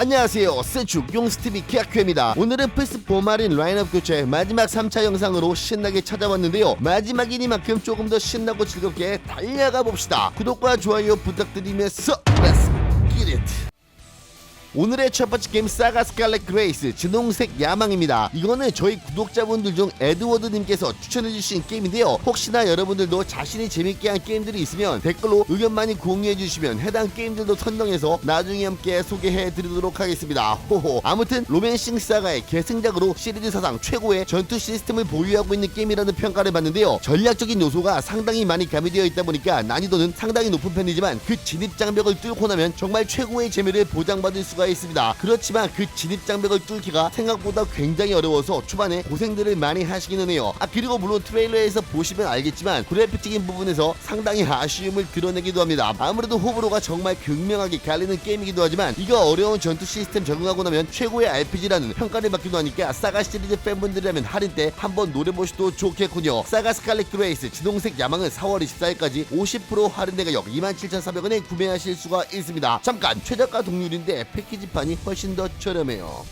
안녕하세요. 세축 용스TV 키아큐입니다. 오늘은 플스4 마린 라인업 교체 마지막 3차 영상으로 신나게 찾아왔는데요. 마지막이니만큼 조금 더 신나고 즐겁게 달려가 봅시다. 구독과 좋아요 부탁드리면서 Let's 오늘의 첫 번째 게임 사가 스칼렛 그레이스 진홍색 야망입니다. 이거는 저희 구독자분들 중 에드워드님께서 추천해주신 게임인데요. 혹시나 여러분들도 자신이 재밌게 한 게임들이 있으면 댓글로 의견 많이 공유해주시면 해당 게임들도 선정해서 나중에 함께 소개해드리도록 하겠습니다. 호호. 아무튼 로맨싱 사가의 계승작으로 시리즈 사상 최고의 전투 시스템을 보유하고 있는 게임이라는 평가를 받는데요. 전략적인 요소가 상당히 많이 가미되어 있다 보니까 난이도는 상당히 높은 편이지만 그 진입 장벽을 뚫고 나면 정말 최고의 재미를 보장받을 수가 있습니다. 그렇지만 그 진입 장벽을 뚫기가 생각보다 굉장히 어려워서 초반에 고생들을 많이 하시기는 해요. 아 그리고 물론 트레일러에서 보시면 알겠지만 그래픽적인 부분에서 상당히 아쉬움을 드러내기도 합니다. 아무래도 호불호가 정말 극명하게 갈리는 게임이기도 하지만 이거 어려운 전투 시스템 적응하고 나면 최고의 RPG라는 평가를 받기도 하니까 사가 시리즈 팬분들이라면 할인 때 한번 노려보셔도 좋겠군요. 사가 스칼렛 그레이스 진홍색 야망은 4월 24일까지 50% 할인 가격 27,400원에 구매하실 수가 있습니다. 잠깐 최저가 동률인데 패키지판이 훨씬 더 저렴해요.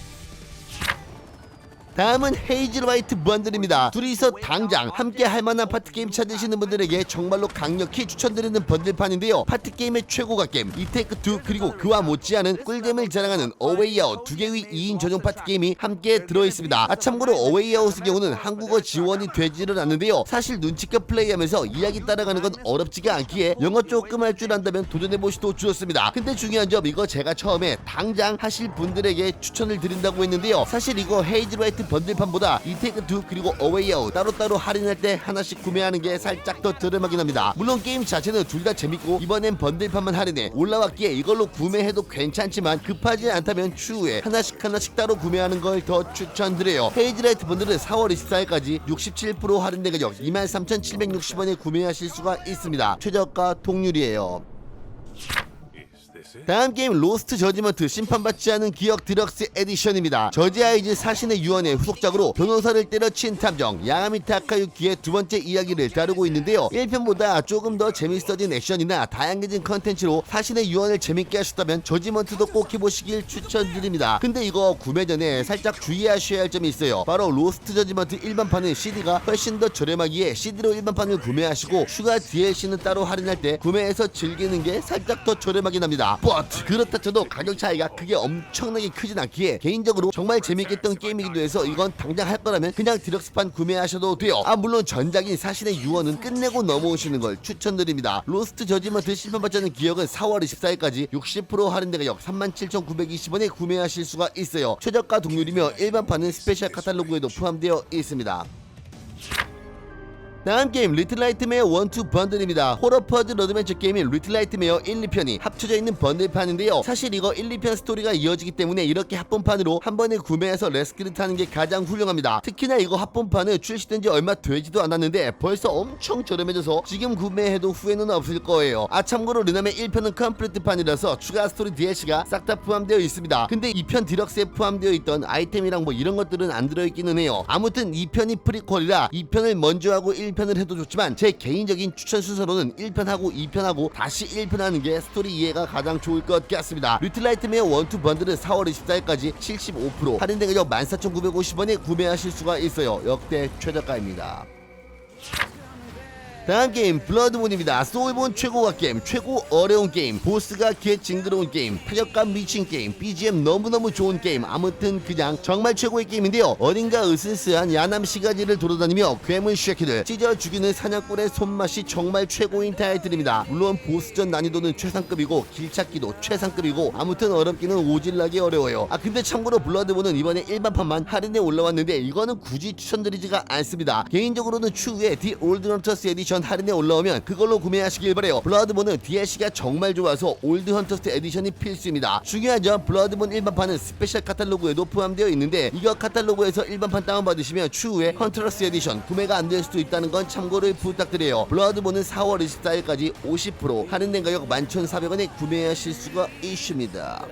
다음은 헤이즐 화이트 번들입니다. 둘이서 당장 함께 할 만한 파티 게임 찾으시는 분들에게 정말로 강력히 추천드리는 번들판인데요. 파티 게임의 최고가 게임 이테이크 2 그리고 그와 못지않은 꿀잼을 자랑하는 어웨이 아웃 두 개의 2인 전용 파티 게임이 함께 들어 있습니다. 아 참고로 어웨이 아웃의 경우는 한국어 지원이 되지를 않는데요. 사실 눈치껏 플레이하면서 이야기 따라가는 건 어렵지가 않기에 영어 조금 할 줄 안다면 도전해 보시도 좋습니다. 근데 중요한 점 이거 제가 처음에 당장 하실 분들에게 추천을 드린다고 했는데요. 사실 이거 헤이즐 화이트 번들판보다 이테이크 2 그리고 어웨이 아웃 따로따로 할인할 때 하나씩 구매하는 게 살짝 더 저렴하긴 합니다. 물론 게임 자체는 둘 다 재밌고 이번엔 번들판만 할인해 올라왔기에 이걸로 구매해도 괜찮지만 급하지 않다면 추후에 하나씩 하나씩 따로 구매하는 걸 더 추천드려요. 헤이즐라이트 번들은 4월 24일까지 67% 할인된 가격 23,760원에 구매하실 수가 있습니다. 최저가 동률이에요. 다음 게임 로스트 저지먼트 심판받지 않은 기억 디럭스 에디션입니다. 저지 아이즈 사신의 유언의 후속작으로 변호사를 때려친 탐정 야가미 타카유키의 두 번째 이야기를 다루고 있는데요. 1편보다 조금 더 재밌어진 액션이나 다양해진 컨텐츠로 사신의 유언을 재밌게 하셨다면 저지먼트도 꼭 해보시길 추천드립니다. 근데 이거 구매 전에 살짝 주의하셔야 할 점이 있어요. 바로 로스트 저지먼트 일반판은 CD가 훨씬 더 저렴하기에 CD로 일반판을 구매하시고 추가 DLC는 따로 할인할 때 구매해서 즐기는 게 살짝 더 저렴하긴 합니다. But 그렇다 쳐도 가격 차이가 크게 엄청나게 크진 않기에 개인적으로 정말 재밌게 했던 게임이기도 해서 이건 당장 할 거라면 그냥 디럭스판 구매하셔도 돼요. 아 물론 전작인 사신의 유언은 끝내고 넘어오시는 걸 추천드립니다. 로스트 저지먼트 심판받자는 기억은 4월 24일까지 60% 할인된 가격 37,920원에 구매하실 수가 있어요. 최저가 동률이며 일반판은 스페셜 카탈로그에도 포함되어 있습니다. 다음 게임 리틀 라이트메어 1, 2 번들입니다. 호러 퍼즐 어드벤처 게임인 리틀 라이트메어 1, 2편이 합쳐져 있는 번들판인데요. 사실 이거 1, 2편 스토리가 이어지기 때문에 이렇게 합본판으로 한 번에 구매해서 레스키를 타는 게 가장 훌륭합니다. 특히나 이거 합본판은 출시된 지 얼마 되지도 않았는데 벌써 엄청 저렴해져서 지금 구매해도 후회는 없을 거예요. 아 참고로 르남의 1편은 컴플리트판이라서 추가 스토리 DLC가 싹 다 포함되어 있습니다. 근데 2편 디럭스에 포함되어 있던 아이템이랑 뭐 이런 것들은 안 들어있기는 해요. 아무튼 2편이 프리퀄이라 2편을 먼저 하고 1 편을 해도 좋지만 제 개인적인 추천 순서로는 1편하고 2편하고 다시 1편 하는 게 스토리 이해가 가장 좋을 것 같습니다. 리틀라이트메어 1, 2 번들은 4월 24일까지 75% 할인된 가격 14,950원에 구매하실 수가 있어요. 역대 최저가입니다. 다음 게임 블러드본입니다. 소울본 최고가 게임, 최고 어려운 게임, 보스가 개 징그러운 게임, 타격감 미친 게임, BGM 너무너무 좋은 게임, 아무튼 그냥 정말 최고의 게임인데요. 어딘가 으스스한 야남 시가지를 돌아다니며 괴물 쉐키를 찢어 죽이는 사냥꾼의 손맛이 정말 최고인 타이틀입니다. 물론 보스전 난이도는 최상급이고 길찾기도 최상급이고 아무튼 어렵기는 오질나게 어려워요. 아 근데 참고로 블러드본은 이번에 일반판만 할인에 올라왔는데 이거는 굳이 추천드리지가 않습니다. 개인적으로는 추후에 디 올드 헌터스 에디션 할인에 올라오면 그걸로 구매하시길 바래요. 블러드본은 DLC가 정말 좋아서 올드 헌터스 에디션이 필수입니다. 중요한 점 블러드본 일반판은 스페셜 카탈로그에도 포함되어 있는데 이거 카탈로그에서 일반판 다운받으시면 추후에 헌터스 에디션 구매가 안 될 수도 있다는 건 참고를 부탁드려요. 블러드본은 4월 24일까지 50% 할인된 가격 11,400원에 구매하실 수가 있습니다.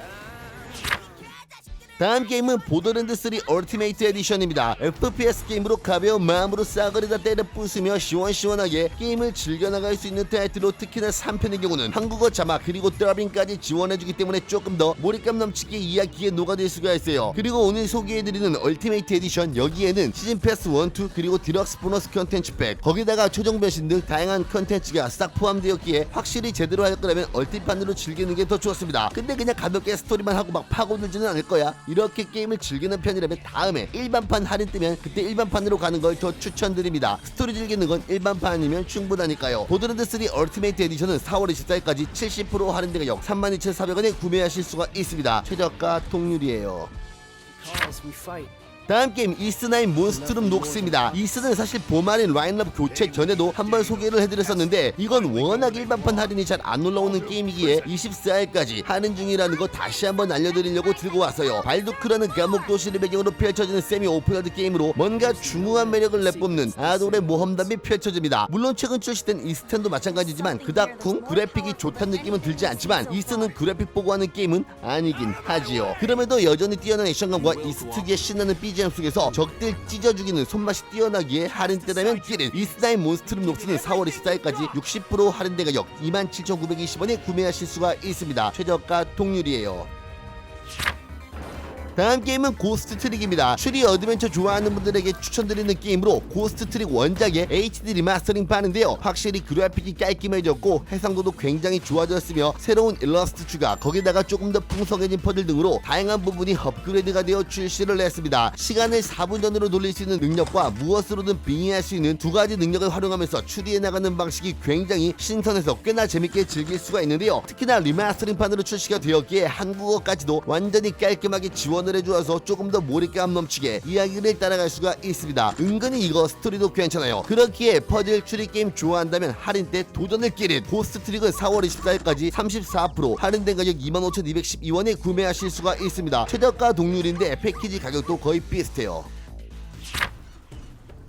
다음 게임은 보더랜드 3 얼티메이트 에디션입니다. FPS 게임으로 가벼운 마음으로 싸그리다 때려 부수며 시원시원하게 게임을 즐겨나갈 수 있는 타이틀로 특히나 3편의 경우는 한국어 자막 그리고 더빙까지 지원해주기 때문에 조금 더 몰입감 넘치게 이야기에 녹아들 수가 있어요. 그리고 오늘 소개해드리는 얼티메이트 에디션 여기에는 시즌 패스 1, 2 그리고 디럭스 보너스 컨텐츠 팩 거기다가 최종 변신 등 다양한 컨텐츠가 싹 포함되었기에 확실히 제대로 할 거라면 얼티판으로 즐기는 게 더 좋습니다. 근데 그냥 가볍게 스토리만 하고 막 파고들지는 않을 거야. 이렇게 게임을 즐기는 편이라면 다음에 일반판 할인 뜨면 그때 일반판으로 가는 걸 더 추천드립니다. 스토리 즐기는 건 일반판이면 충분하니까요. 보드랜드 3 얼티메이트 에디션은 4월 24일까지 70% 할인된 가격 32,400원에 구매하실 수가 있습니다. 최저가 동률이에요. 다음 게임 이스나인 몬스트룸 녹스입니다. 이스는 사실 보마린 라인업 교체 전에도 한번 소개를 해드렸었는데 이건 워낙 일반판 할인이 잘 안 올라오는 게임이기에 24일까지 할인 중이라는 거 다시 한번 알려드리려고 들고 왔어요. 발두크라는 감옥 도시를 배경으로 펼쳐지는 세미 오픈월드 게임으로 뭔가 중후한 매력을 내뿜는 아돌의 모험담이 펼쳐집니다. 물론 최근 출시된 이스텐도 마찬가지지만 그닥 쿵 그래픽이 좋다는 느낌은 들지 않지만 이스는 그래픽 보고 하는 게임은 아니긴 하지요. 그럼에도 여전히 뛰어난 액션감과 이스 특유의 신나는 BGM 속에서 적들 찢어 죽이는 손맛이 뛰어나기에 할인 때라면 끼는 이스나인 몬스트룸 녹스는 4월 24일까지 60% 할인된 가격 27,920원에 구매하실 수가 있습니다. 최저가 동률이에요. 다음 게임은 고스트 트릭입니다. 추리 어드벤처 좋아하는 분들에게 추천드리는 게임으로 고스트 트릭 원작의 HD 리마스터링 파는데요. 확실히 그래픽이 깔끔해졌고 해상도도 굉장히 좋아졌으며 새로운 일러스트 추가 거기다가 조금 더 풍성해진 퍼즐 등으로 다양한 부분이 업그레이드가 되어 출시를 했습니다. 시간을 4분 전으로 돌릴 수 있는 능력과 무엇으로든 빙의할 수 있는 두 가지 능력을 활용하면서 추리해 나가는 방식이 굉장히 신선해서 꽤나 재밌게 즐길 수가 있는데요. 특히나 리마스터링판으로 출시가 되었기에 한국어까지도 완전히 깔끔하게 지원 을 해주어서 조금 더 몰입감 넘치게 이야기를 따라갈 수가 있습니다. 은근히 이거 스토리도 괜찮아요. 그렇기에 퍼즐 추리 게임 좋아한다면 할인 때 도전을 끼는 고스트 트릭은 4월 24일까지 34% 할인된 가격 25,212원에 구매하실 수가 있습니다. 최저가 동률인데 패키지 가격도 거의 비슷해요.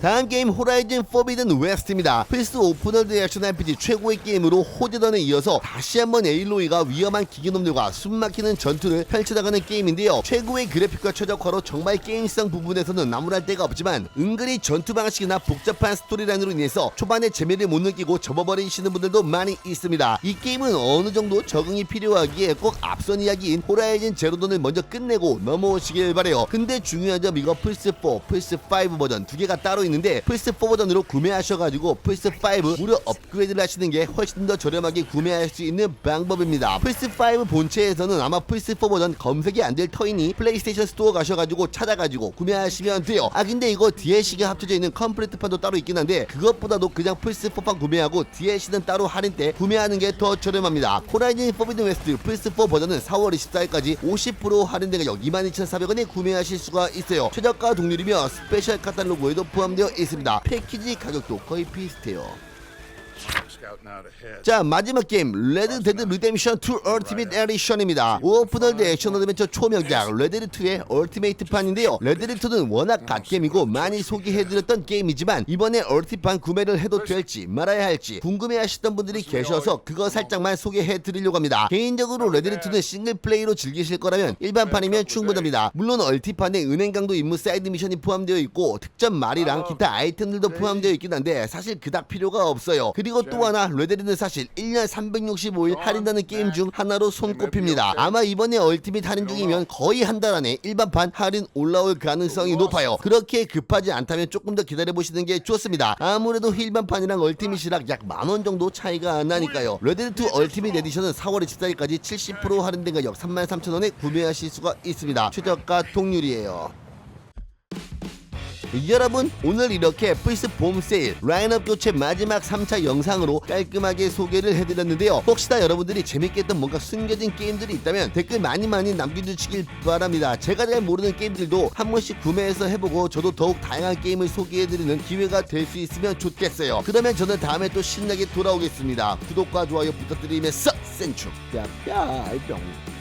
다음 게임 호라이즌 포비든 웨스트입니다. 플스 오픈월드 액션 RPG 최고의 게임으로 호재던에 이어서 다시 한번 에일로이가 위험한 기계놈들과 숨막히는 전투를 펼쳐나가는 게임인데요. 최고의 그래픽과 최적화로 정말 게임성 부분에서는 나무랄 데가 없지만 은근히 전투 방식이나 복잡한 스토리라인으로 인해서 초반에 재미를 못 느끼고 접어버리시는 분들도 많이 있습니다. 이 게임은 어느 정도 적응이 필요하기에 꼭 앞선 이야기인 호라이즌 제로던을 먼저 끝내고 넘어오시길 바래요. 근데 중요한 점 이거 플스4, 플스5 버전 두 개가 따로 있는데 플스4 버전으로 구매하셔가지고 플스5 무료 업그레이드를 하시는 게 훨씬 더 저렴하게 구매할 수 있는 방법입니다. 플스5 본체에서는 아마 플스4 버전 검색이 안 될 터이니 플레이스테이션 스토어 가셔가지고 찾아가지고 구매하시면 돼요. 아 근데 이거 DLC가 합쳐져 있는 컴플리트판도 따로 있긴 한데 그것보다도 그냥 플스4판 구매하고 DLC는 따로 할인 때 구매하는 게 더 저렴합니다. 호라이즌 포비든 웨스트 플스4 버전은 4월 24일까지 50% 할인된 가격 22,400원에 구매하실 수가 있어요. 최저가 동률이며 스페셜 카탈로그에도 포함 되어 있습니다. 패키지 가격도 거의 비슷해요. 자 마지막 게임 레드 데드 리뎀션 2 얼티밋 에디션입니다. 오픈월드 액션 어드벤처 초명작 레드리 2의 얼티메이트판인데요. 레드리 2는 워낙 갓게임이고 많이 소개해드렸던 게임이지만 이번에 얼티판 구매를 해도 될지 말아야 할지 궁금해하시던 분들이 계셔서 그거 살짝만 소개해드리려고 합니다. 개인적으로 레드리 2는 싱글플레이로 즐기실 거라면 일반판이면 충분합니다. 물론 얼티판에 은행 강도 임무 사이드 미션이 포함되어 있고 득점 말이랑 기타 아이템들도 포함되어 있긴 한데 사실 그닥 필요가 없어요. 그리고 또 하나 레드리는 사실 1년 365일 할인하는 게임 중 하나로 손꼽힙니다. 아마 이번에 얼티밋 할인 중이면 거의 한 달 안에 일반판 할인 올라올 가능성이 높아요. 그렇게 급하지 않다면 조금 더 기다려보시는 게 좋습니다. 아무래도 일반판이랑 얼티밋이랑 약 만 원 정도 차이가 안 나니까요. 레드리2 얼티밋 에디션은 4월 24일까지 70% 할인된 가격 33,000원에 구매하실 수가 있습니다. 최저가 동률이에요 여러분 오늘 이렇게 플스 봄 세일 라인업 교체 마지막 3차 영상으로 깔끔하게 소개를 해드렸는데요. 혹시나 여러분들이 재밌게 했던 뭔가 숨겨진 게임들이 있다면 댓글 많이 많이 남겨주시길 바랍니다. 제가 잘 모르는 게임들도 한 번씩 구매해서 해보고 저도 더욱 다양한 게임을 소개해드리는 기회가 될 수 있으면 좋겠어요. 그러면 저는 다음에 또 신나게 돌아오겠습니다. 구독과 좋아요 부탁드리면서 센축 뿅뿅